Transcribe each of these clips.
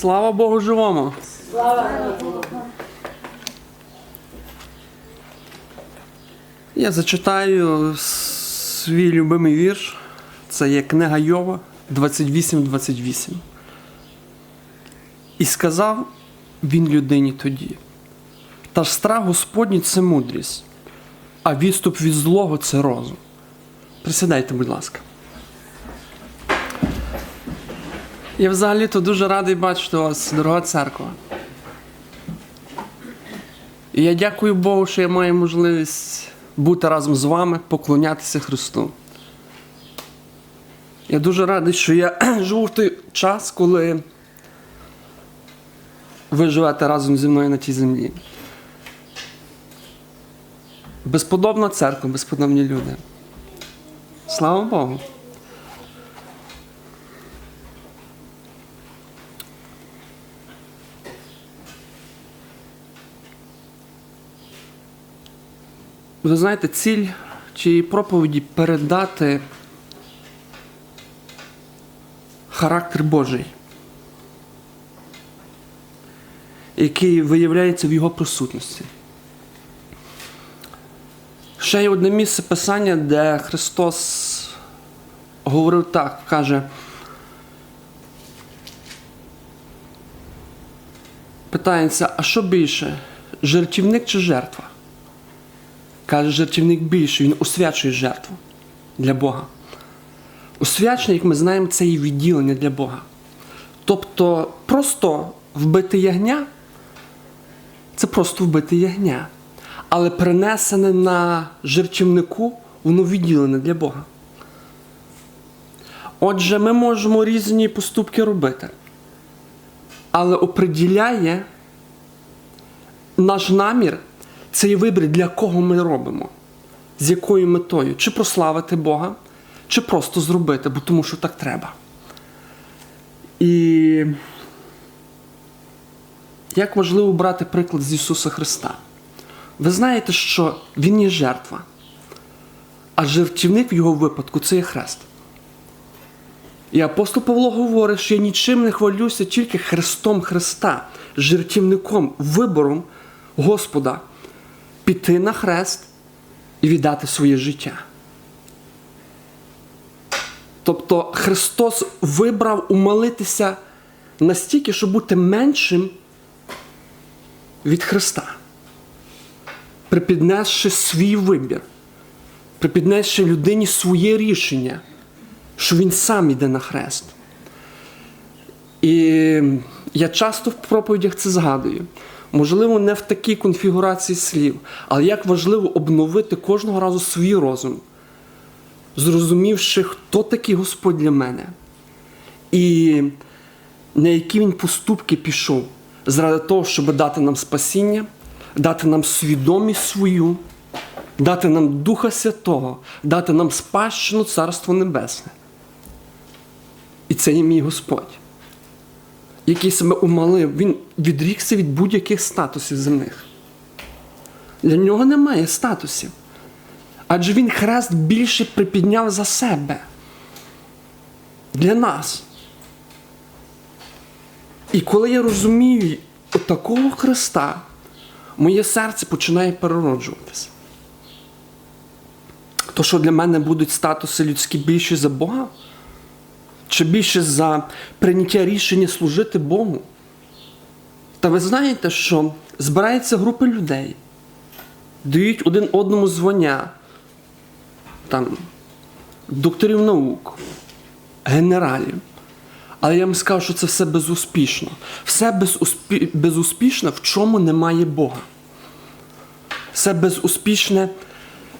Слава Богу живому! Слава Богу! Я зачитаю свій любимий вірш. Це є книга Йова 28-28. І сказав він людині тоді. Та ж страх Господній це мудрість, а відступ від злого це розум. Присідайте, будь ласка. Я взагалі-то дуже радий бачити вас, дорога церква. І я дякую Богу, що я маю можливість бути разом з вами, поклонятися Христу. Я дуже радий, що я живу в той час, коли ви живете разом зі мною на тій землі. Безподобна церква, безподобні люди. Слава Богу. Ви знаєте, ціль цієї проповіді передати характер Божий, який виявляється в його присутності. Ще є одне місце писання, де Христос говорив так, каже. Питається, а що більше? Жертівник чи жертва? Каже, жертівник більше, він освячує жертву для Бога. Освячення, як ми знаємо, це і відділення для Бога. Тобто, просто вбити ягня це просто вбити ягня. Але перенесене на жертівнику, воно відділене для Бога. Отже, ми можемо різні поступки робити. Але оприділяє наш намір цей вибір, для кого ми робимо, з якою метою, чи прославити Бога, чи просто зробити, бо тому що так треба. І як важливо брати приклад з Ісуса Христа. Ви знаєте, що Він є жертва, а жертівник в його випадку це є хрест. І апостол Павло говорить, що я нічим не хвалюся, тільки Христом Христа, жертівником, вибором Господа піти на хрест і віддати своє життя. Тобто Христос вибрав умолитися настільки, щоб бути меншим від Христа, припіднесши свій вибір, припіднесши людині своє рішення, що він сам йде на хрест. І я часто в проповідях це згадую. Можливо, не в такій конфігурації слів, але як важливо обновити кожного разу свій розум, зрозумівши, хто такий Господь для мене, і на які він поступки пішов, заради того, щоб дати нам спасіння, дати нам свідомість свою, дати нам Духа Святого, дати нам спадщину Царство Небесне. І це є мій Господь який себе умалив, він відрікся від будь-яких статусів земних. Для нього немає статусів. Адже він хрест більше припідняв за себе. Для нас. І коли я розумію такого Христа, моє серце починає перероджуватися. То, що для мене будуть статуси людські більші за Бога? Чи більше за прийняття рішення служити Богу. Та ви знаєте, що збираються групи людей, дають один одному звання, там, докторів наук, генералів. Але я вам скажу, що це все безуспішно. Все безуспі... безуспішне, в чому немає Бога. Все безуспішне,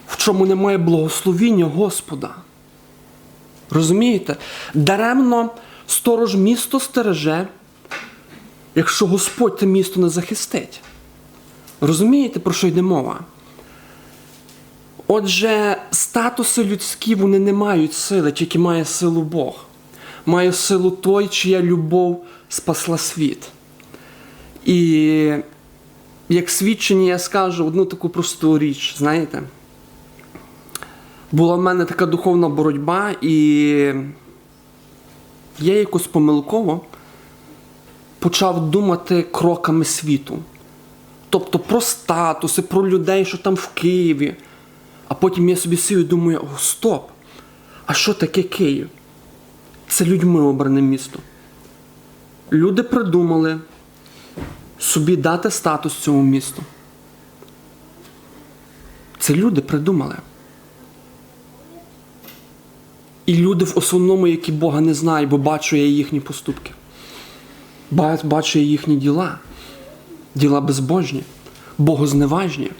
в чому немає благословіння Господа. Розумієте? Даремно сторож місто стереже, якщо Господь те місто не захистить. Розумієте, про що йде мова? Отже, статуси людські вони не мають сили, тільки має силу Бог. Має силу той, чия любов спасла світ. І як свідчення я скажу одну таку просту річ, знаєте? Була в мене така духовна боротьба, і я якось помилково почав думати кроками світу. Тобто про статуси, про людей, що там в Києві. А потім я собі сію і думаю, о, стоп! А що таке Київ? Це людьми обране місто. Люди придумали собі дати статус цьому місту. Це люди придумали. І люди в основному, які Бога не знають, бо бачу я їхні поступки. Бачу я їхні діла. Діла безбожні, богозневажні.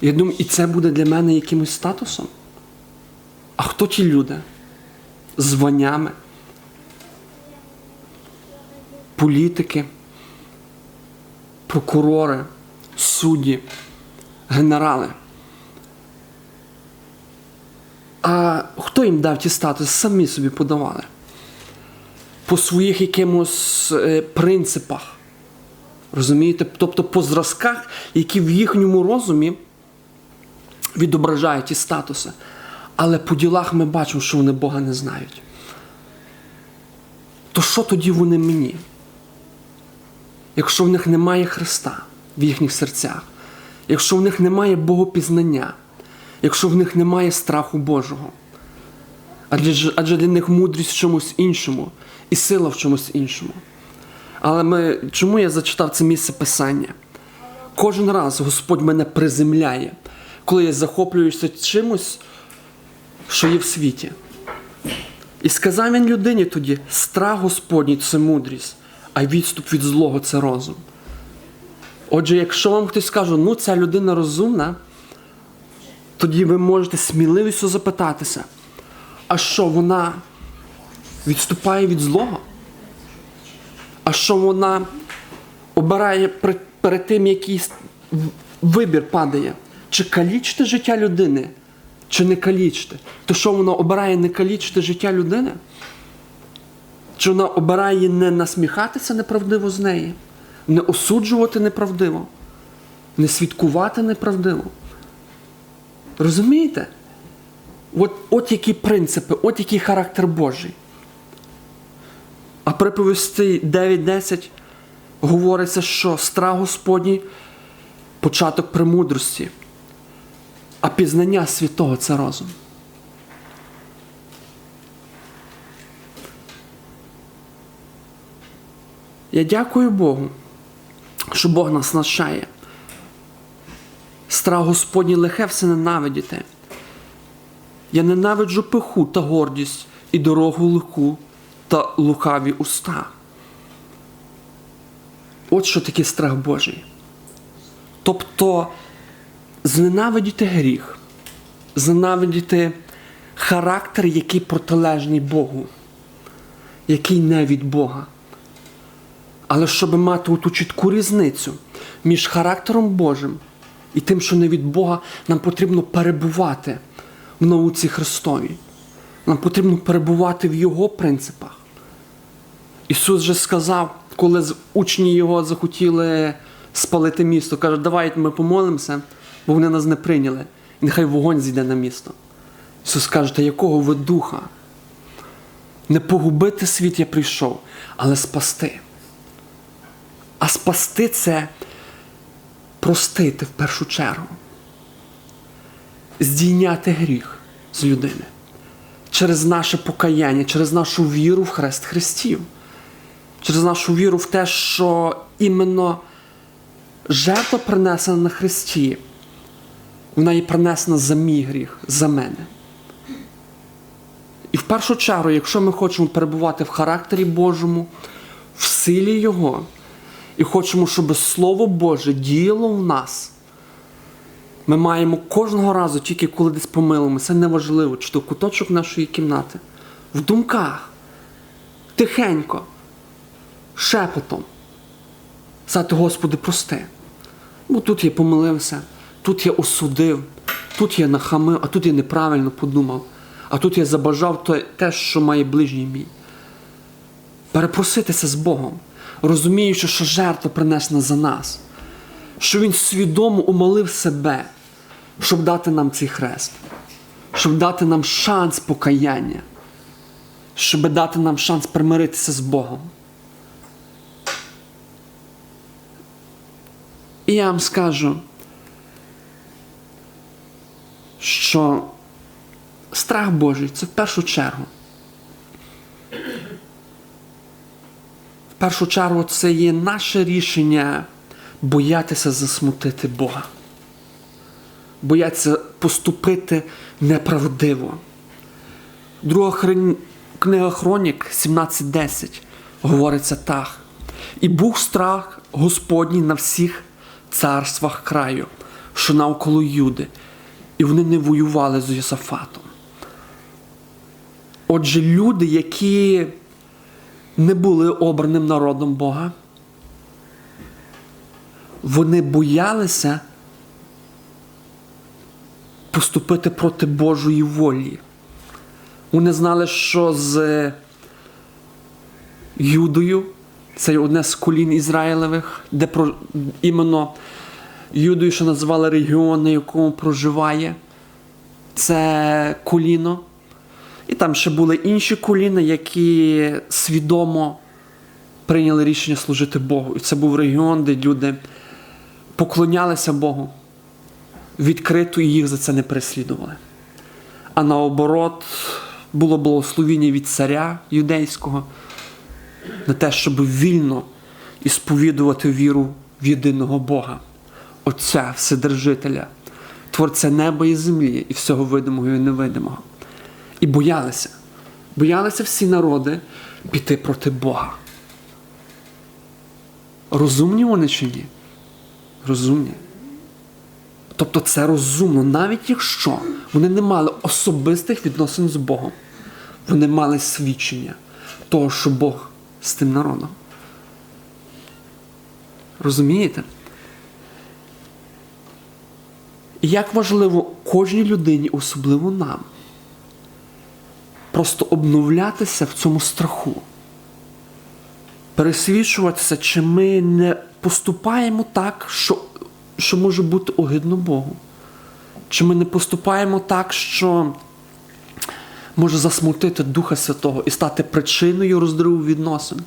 Я думаю, і це буде для мене якимось статусом. А хто ті люди? Званнями, політики, прокурори, судді, генерали. А хто їм дав ті статуси? Самі собі подавали. По своїх якимось е, принципах. Розумієте? Тобто по зразках, які в їхньому розумі відображають ті статуси. Але по ділах ми бачимо, що вони Бога не знають. То що тоді вони мені? Якщо в них немає Христа в їхніх серцях, якщо в них немає Богопізнання, якщо в них немає страху Божого, адже, адже для них мудрість в чомусь іншому і сила в чомусь іншому. Але ми, чому я зачитав це місце писання? Кожен раз Господь мене приземляє, коли я захоплююся чимось, що є в світі. І сказав він людині тоді: страх Господній це мудрість, а відступ від злого це розум. Отже, якщо вам хтось скаже, ну ця людина розумна, тоді ви можете сміливістю запитатися, а що вона відступає від злого? А що вона обирає перед тим, якийсь в- вибір падає, чи калічити життя людини, чи не калічити? То що вона обирає не калічити життя людини? Чи вона обирає не насміхатися неправдиво з неї, не осуджувати неправдиво, не свідкувати неправдиво? Розумієте? От, от які принципи, от який характер Божий. А приповісти 9.10 говориться, що страх Господній початок премудрості, а пізнання святого це розум. Я дякую Богу, що Бог нас навчає. Страх Господній лихе все ненавидіте. Я ненавиджу пиху та гордість і дорогу лиху та лукаві уста. От що таке страх Божий. Тобто зненавидіти гріх, зненавидіти характер, який протилежний Богу, який не від Бога. Але щоб мати ту чітку різницю між характером Божим і тим, що не від Бога, нам потрібно перебувати в науці Христовій. Нам потрібно перебувати в Його принципах. Ісус же сказав, коли учні Його захотіли спалити місто, каже, давайте ми помолимося, бо вони нас не прийняли. І нехай вогонь зійде на місто. Ісус каже, та якого ви духа? Не погубити світ я прийшов, але спасти. А спасти це простити в першу чергу. Здійняти гріх з людини через наше покаяння, через нашу віру в Хрест Христів, через нашу віру в те, що іменно жертва принесена на Христі, вона є принесена за мій гріх, за мене. І в першу чергу, якщо ми хочемо перебувати в характері Божому, в силі Його, і хочемо, щоб Слово Боже діяло в нас, ми маємо кожного разу, тільки коли десь помилимося, неважливо, чи то куточок нашої кімнати, в думках, тихенько, шепотом. Сказати, Господи, прости. Бо тут я помилився, тут я осудив, тут я нахамив, а тут я неправильно подумав, а тут я забажав те- що має ближній мій. Перепроситися з Богом, розуміючи, що жертва принесена за нас, що Він свідомо умолив себе, щоб дати нам цей хрест, щоб дати нам шанс покаяння, щоб дати нам шанс примиритися з Богом. І я вам скажу, що страх Божий це в першу чергу. Першу чергу це є наше рішення боятися засмутити Бога. Боятися поступити неправдиво. Друга хрон- книга Хронік 17.10 говориться так. І був страх Господній на всіх царствах краю, що навколо Юди, і вони не воювали з Йосафатом. Отже, люди, які не були обраним народом Бога, вони боялися поступити проти Божої волі. Вони знали, що з Юдою, це одне з колін Ізраїлевих, де про, іменно Юдою, що називали регіон, на якому проживає це коліно. І там ще були інші коліна, які свідомо прийняли рішення служити Богу. І це був регіон, де люди поклонялися Богу відкрито і їх за це не переслідували. А наоборот, було благословіння від царя юдейського на те, щоб вільно і сповідувати віру в єдиного Бога, Отця, Вседержителя, Творця неба і землі, і всього видимого і невидимого. І боялися, боялися всі народи піти проти Бога. Розумні вони чи ні? Розумні. Тобто це розумно, навіть якщо вони не мали особистих відносин з Богом, вони мали свідчення того, що Бог з тим народом. Розумієте? І як важливо кожній людині, особливо нам, просто обновлятися в цьому страху, пересвідчуватися, чи ми не поступаємо так, що, що може бути огидно Богу. Чи ми не поступаємо так, що може засмутити Духа Святого і стати причиною розриву відносин,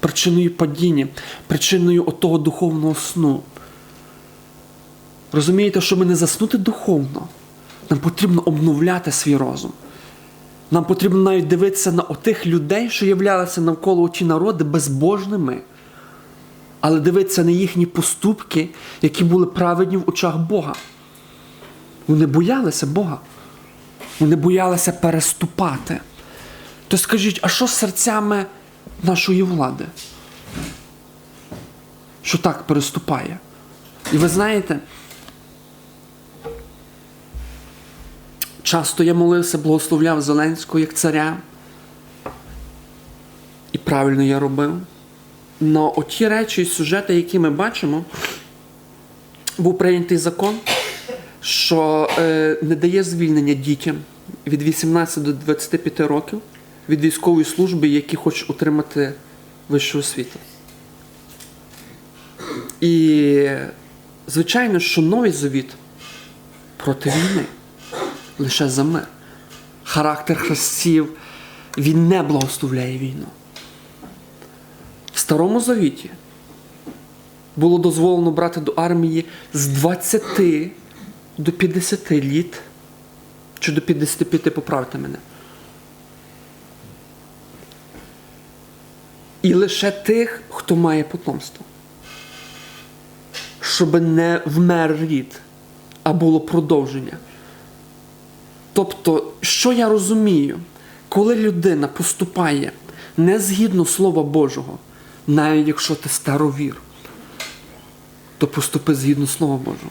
причиною падіння, причиною отого духовного сну. Розумієте, щоб не заснути духовно, нам потрібно обновляти свій розум. Нам потрібно навіть дивитися на отих людей, що являлися навколо ті народи безбожними, але дивитися на їхні поступки, які були праведні в очах Бога. Вони боялися Бога. Вони боялися переступати. То скажіть, а що з серцями нашої влади? Що так переступає? І ви знаєте, часто я молився, благословляв Зеленського як царя. І правильно я робив. Но оті речі і сюжети, які ми бачимо, був прийнятий закон, що е, не дає звільнення дітям від 18 до 25 років від військової служби, які хочуть отримати вищу освіту. І звичайно, що новий завіт проти війни, лише за мир. Характер хрестів, він не благословляє війну. В Старому Завіті було дозволено брати до армії з 20 до 50 літ, чи до 55, поправте мене. І лише тих, хто має потомство. Щоб не вмер рід, а було продовження. Тобто, що я розумію, коли людина поступає не згідно Слова Божого, навіть якщо ти старовір, то поступи згідно Слова Божого.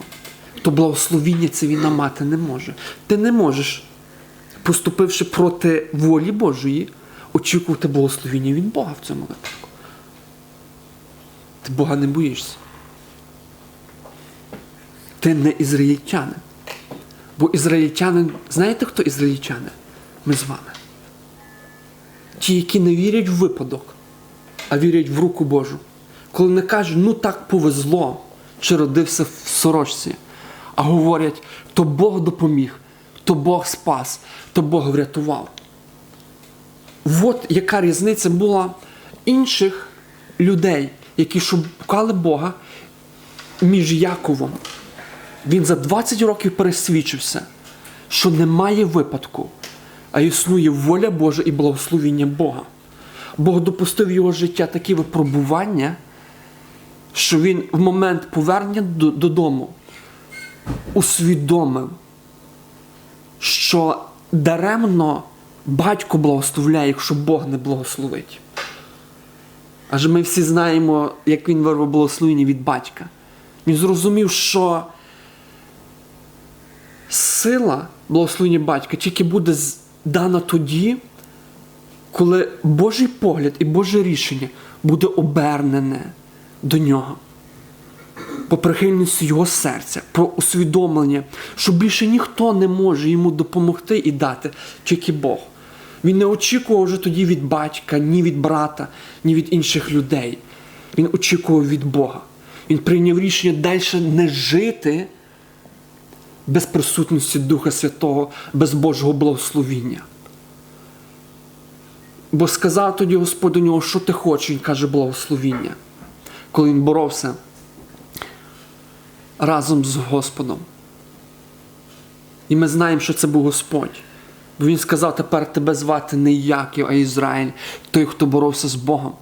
То благословіння це війна мати не може. Ти не можеш, поступивши проти волі Божої, очікувати благословіння від Бога в цьому випадку. Ти Бога не боїшся. Ти не ізраїльтянин. Бо ізраїльтянин, знаєте, хто ізраїльтяни? Ми з вами. Ті, які не вірять в випадок, а вірять в руку Божу. Коли не кажуть, ну так повезло, чи родився в сорочці, а говорять, то Бог допоміг, то Бог спас, то Бог врятував. От яка різниця була інших людей, які шукали Бога між Яковом. Він за 20 років пересвідчився, що немає випадку, а існує воля Божа і благословіння Бога. Бог допустив його життя такі випробування, що він в момент повернення додому усвідомив, що даремно батько благословляє, якщо Бог не благословить. Адже ми всі знаємо, як він вирвав благословення від батька. Він зрозумів, що сила благословення батька тільки буде дана тоді, коли Божий погляд і Боже рішення буде обернене до нього. По прихильності його серця, про усвідомлення, що більше ніхто не може йому допомогти і дати, тільки Бог. Він не очікував вже тоді від батька, ні від брата, ні від інших людей. Він очікував від Бога. Він прийняв рішення далі не жити без присутності Духа Святого, без Божого благословіння. Бо сказав тоді Господь до нього, що ти хочеш, він каже благословіння. Коли він боровся разом з Господом. І ми знаємо, що це був Господь. Бо він сказав, тепер тебе звати не Яків, а Ізраїль, той, хто боровся з Богом.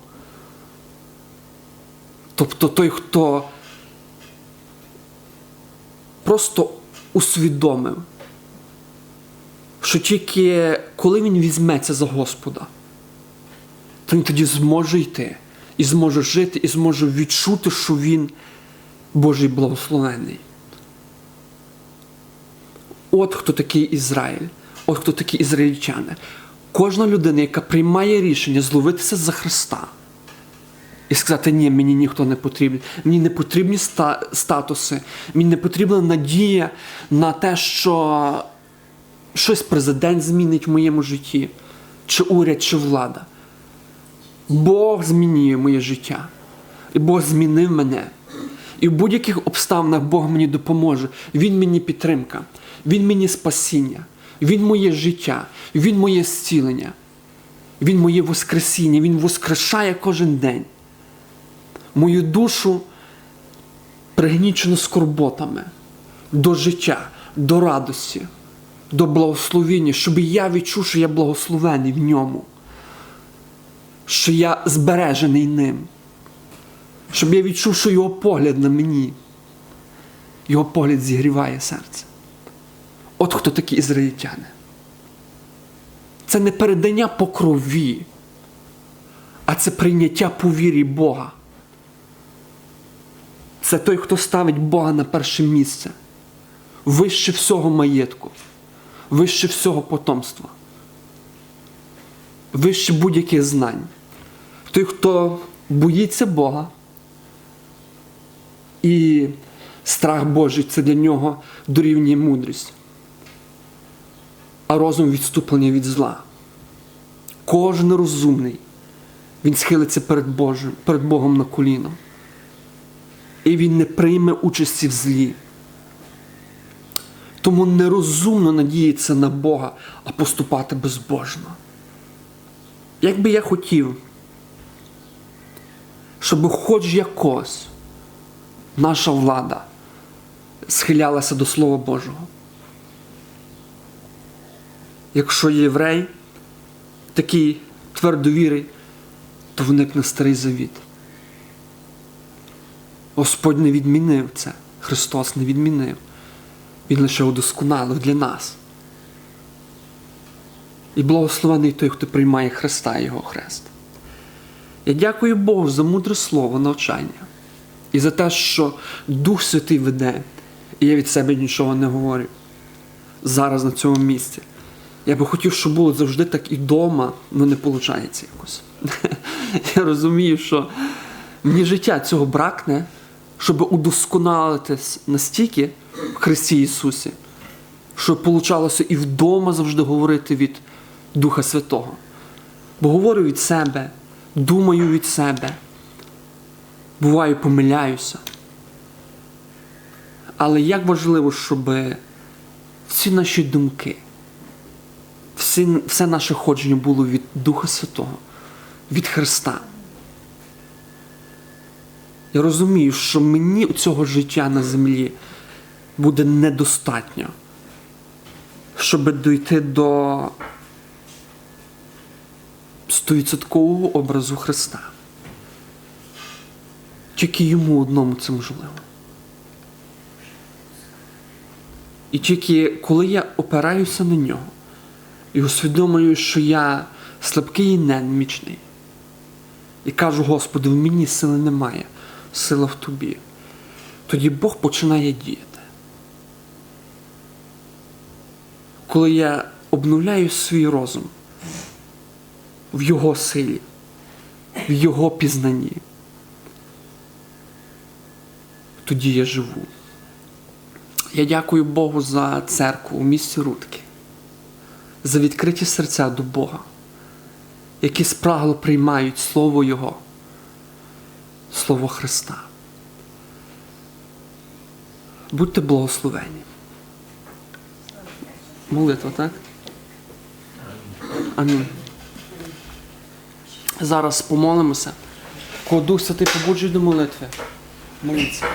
Тобто той, хто просто усвідомив, що тільки коли він візьметься за Господа, то він тоді зможе йти, і зможе жити, і зможе відчути, що він Божий благословений. От хто такий Ізраїль, от хто такі ізраїльтяни. Кожна людина, яка приймає рішення зловитися за Христа і сказати, ні, мені ніхто не потрібен, мені не потрібні ста- статуси, мені не потрібна надія на те, що щось президент змінить в моєму житті, чи уряд, чи влада. Бог змінює моє життя. І Бог змінив мене. І в будь-яких обставинах Бог мені допоможе. Він мені підтримка, Він мені спасіння, Він моє життя, Він моє зцілення, Він моє Воскресіння, Він воскрешає кожен день. Мою душу пригнічено скорботами до життя, до радості, до благословіння, щоб я відчув, що я благословений в ньому, що я збережений ним щоб я відчув, що його погляд на мені, його погляд зігріває серце. От хто такі ізраїльтяни. Це не передання по крові, а це прийняття по вірі Бога. Це той, хто ставить Бога на перше місце, вище всього маєтку, вище всього потомства, вище будь-яких знань. Той, хто боїться Бога, і страх Божий це для нього дорівнює мудрість, а розум відступлення від зла. Кожен розумний, він схилиться перед Божим, перед Богом на коліно. І він не прийме участі в злі. Тому нерозумно надіятися на Бога, а поступати безбожно. Як би я хотів, щоб хоч якось наша влада схилялася до Слова Божого. Якщо єврей такий твердовірий, то вникне старий завіт. Господь не відмінив це, Христос не відмінив. Він лише удосконалив для нас. І благословений той, хто приймає Христа і Його хрест. Я дякую Богу за мудре слово навчання. І за те, що Дух Святий веде, і я від себе нічого не говорю. Зараз на цьому місці. Я би хотів, щоб було завжди так і вдома, але не виходить якось. Я розумію, що мені життя цього бракне, щоб удосконалитись настільки в Христі Ісусі, щоб получалося і вдома завжди говорити від Духа Святого. Бо говорю від себе, думаю від себе. Буваю, помиляюся. Але як важливо, щоб всі наші думки, всі, все наше ходження було від Духа Святого, від Христа. Я розумію, що мені цього життя на землі буде недостатньо, щоб дойти до стовідсоткового образу Христа. Тільки йому одному це можливо. І тільки коли я опираюся на нього і усвідомлюю, що я слабкий і немічний, і кажу, Господи, в мені сили немає, сила в тобі, тоді Бог починає діяти. Коли я обновляю свій розум в Його силі, в Його пізнанні, тоді я живу. Я дякую Богу за церкву у місті Рудки, за відкриті серця до Бога, які спрагло приймають Слово Його, Слово Христа. Будьте благословені. Молитва, так? Амінь. Зараз помолимося. Кого Дух Святий побуджує до молитви. Моліться.